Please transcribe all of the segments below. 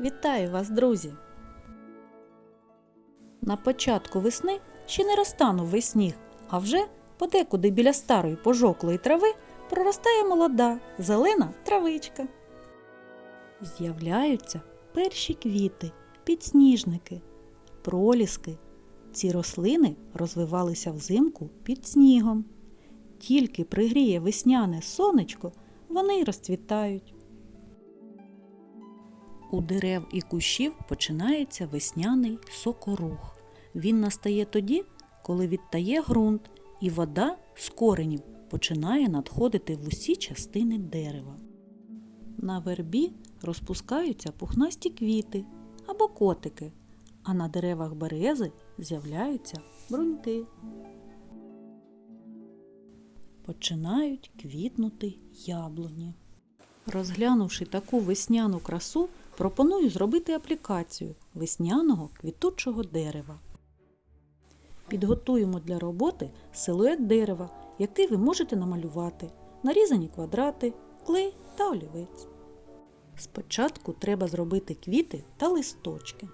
Вітаю вас, друзі! На початку весни ще не розтанув весь сніг, а вже подекуди біля старої пожоклої трави проростає молода зелена травичка. З'являються перші квіти, підсніжники, проліски. Ці рослини розвивалися взимку під снігом. Тільки пригріє весняне сонечко, вони й розцвітають. У дерев і кущів починається весняний сокорух. Він настає тоді, коли відтає ґрунт, і вода з коренів починає надходити в усі частини дерева. На вербі розпускаються пухнасті квіти або котики, а на деревах берези з'являються бруньки. Починають квітнути яблуні. Розглянувши таку весняну красу, пропоную зробити аплікацію весняного квітучого дерева. Підготуємо для роботи силует дерева, який ви можете намалювати, нарізані квадрати, клей та олівець. Спочатку треба зробити квіти та листочки.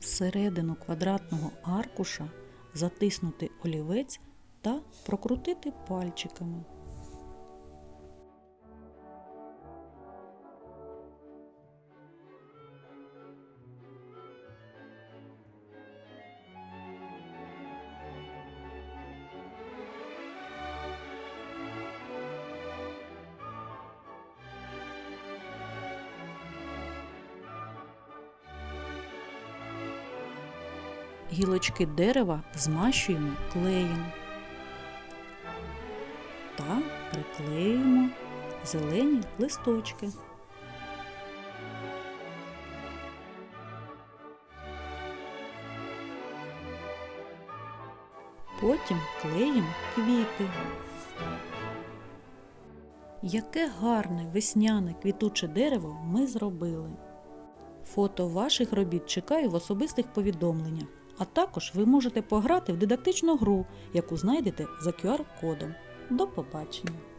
Всередину квадратного аркуша затиснути олівець та прокрутити пальчиками. Гілочки дерева змащуємо клеєм та приклеюємо зелені листочки. Потім клеїмо квіти. Яке гарне весняне квітуче дерево ми зробили. Фото ваших робіт чекаю в особистих повідомленнях, а також ви можете пограти в дидактичну гру, яку знайдете за QR-кодом. До побачення!